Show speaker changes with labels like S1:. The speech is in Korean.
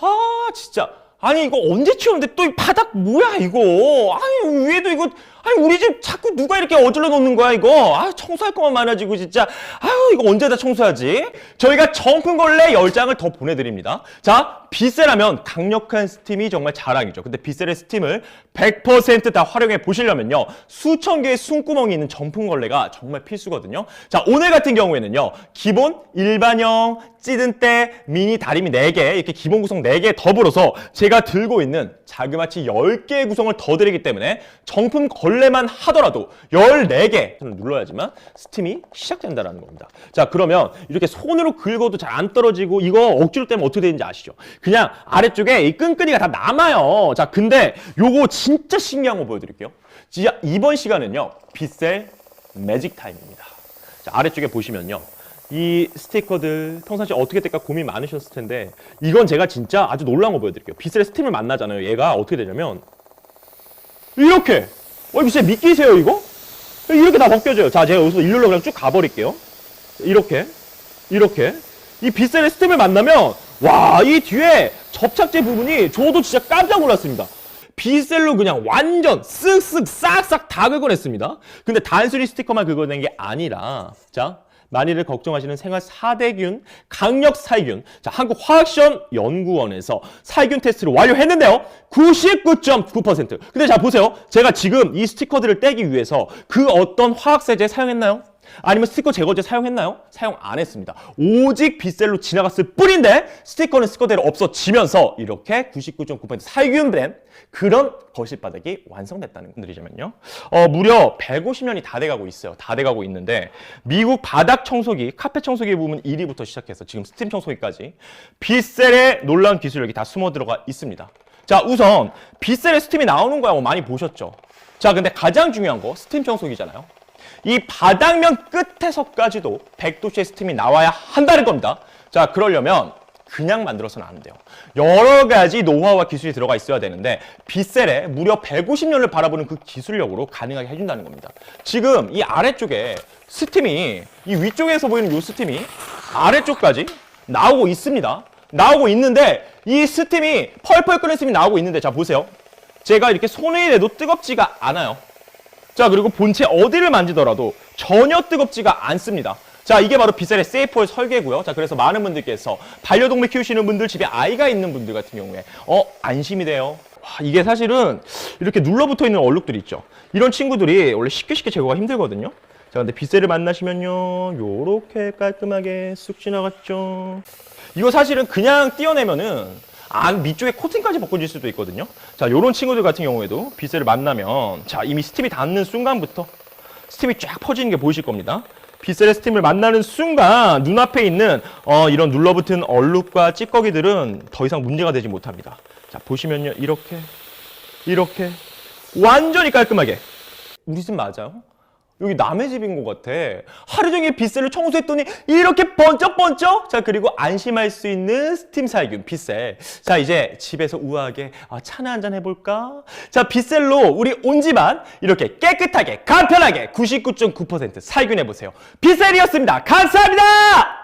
S1: 아 진짜. 아니 이거 언제 치웠는데 또 이 바닥 뭐야 이거? 아니 위에도 이거 아니 우리 집 자꾸 누가 이렇게 어질러 놓는 거야 이거? 아 청소할 것만 많아지고 진짜. 아유 이거 언제 다 청소하지? 저희가 정품걸레 10장을 더 보내드립니다. 자 빗셀하면 강력한 스팀이 정말 자랑이죠. 근데 빗셀의 스팀을 100%다 활용해 보시려면요 수천 개의 숨구멍이 있는 정품걸레가 정말 필수거든요. 자 오늘 같은 경우에는요 기본 일반형 찌든 때 미니 다리미 4개 이렇게 기본 구성 4개 더불어서 제가 들고 있는 자그마치 10개의 구성을 더 드리기 때문에 정품 걸레 만 하더라도 14개 저는 눌러야지만 스팀이 시작된다는 겁니다 자 그러면 이렇게 손으로 긁어도 잘 안 떨어지고 이거 억지로 떼면 어떻게 되는지 아시죠 그냥 아래쪽에 이 끈끈이가 다 남아요 자 근데 요거 진짜 신기한 거 보여드릴게요 진짜 이번 시간은요 빗셀 매직 타임입니다 자, 아래쪽에 보시면요. 이 스티커들 평상시 어떻게 뗄까 고민 많으셨을 텐데 이건 제가 진짜 아주 놀라운 거 보여드릴게요. 빗셀의 스팀을 만나잖아요. 얘가 어떻게 되냐면 이렇게 어 진짜 믿기세요 이거? 이렇게 다 벗겨져요. 자 제가 여기서 일렬로 그냥 쭉 가버릴게요. 이렇게 이렇게 이 빗셀의 스팀을 만나면 와 이 뒤에 접착제 부분이 저도 진짜 깜짝 놀랐습니다. 빗셀로 그냥 완전 쓱쓱 싹싹 다 긁어냈습니다. 근데 단순히 스티커만 긁어낸 게 아니라 자 만일을 걱정하시는 생활 4대균 강력 살균. 자 한국 화학시험 연구원에서 살균 테스트를 완료했는데요. 99.9% 근데 자 보세요. 제가 지금 이 스티커들을 떼기 위해서 그 어떤 화학 세제 사용했나요? 아니면 스티커 제거제 사용했나요? 사용 안 했습니다. 오직 빗셀로 지나갔을 뿐인데 스티커는 스티커대로 없어지면서 이렇게 99.9% 살균된 그런 거실 바닥이 완성됐다는 분들이자면요. 어, 무려 150년이 다 돼가고 있어요. 다 돼가고 있는데 미국 바닥 청소기, 카페 청소기 부분 1위부터 시작해서 지금 스팀 청소기까지 빗셀의 놀라운 기술력이 다 숨어 들어가 있습니다. 자, 우선 빗셀의 스팀이 나오는 거야 뭐 많이 보셨죠? 자, 근데 가장 중요한 거 스팀 청소기잖아요. 이 바닥면 끝에서까지도 100도씨의 스팀이 나와야 한다는 겁니다. 자, 그러려면 그냥 만들어서는 안 돼요. 여러 가지 노하우와 기술이 들어가 있어야 되는데 빗셀에 무려 150년을 바라보는 그 기술력으로 가능하게 해준다는 겁니다. 지금 이 아래쪽에 스팀이 이 위쪽에서 보이는 이 스팀이 아래쪽까지 나오고 있습니다. 나오고 있는데 이 스팀이 펄펄 끓는 스팀이 나오고 있는데 자 보세요. 제가 이렇게 손에 대도 뜨겁지가 않아요. 자 그리고 본체 어디를 만지더라도 전혀 뜨겁지가 않습니다. 자 이게 바로 빗셀의 세이프홀 설계고요. 자 그래서 많은 분들께서 반려동물 키우시는 분들 집에 아이가 있는 분들 같은 경우에 어 안심이 돼요. 와, 이게 사실은 이렇게 눌러붙어 있는 얼룩들 있죠. 이런 친구들이 원래 쉽게 쉽게 제거가 힘들거든요. 자 근데 빗셀을 만나시면요 요렇게 깔끔하게 쑥 지나갔죠. 이거 사실은 그냥 띄어내면은 안 밑쪽에 코팅까지 벗겨질 수도 있거든요. 자, 요런 친구들 같은 경우에도 빗셀을 만나면 자, 이미 스팀이 닿는 순간부터 스팀이 쫙 퍼지는 게 보이실 겁니다. 빗셀의 스팀을 만나는 순간 눈앞에 있는 어, 이런 눌러붙은 얼룩과 찌꺼기들은 더 이상 문제가 되지 못합니다. 자, 보시면요. 이렇게 이렇게 완전히 깔끔하게 우리 집 맞아요? 여기 남의 집인 것 같아. 하루 종일 빗셀을 청소했더니 이렇게 번쩍번쩍. 자 그리고 안심할 수 있는 스팀 살균 빗셀. 자 이제 집에서 우아하게 아, 차나 한잔 해볼까? 자 빗셀로 우리 온 집안 이렇게 깨끗하게 간편하게 99.9% 살균해 보세요. 빗셀이었습니다. 감사합니다.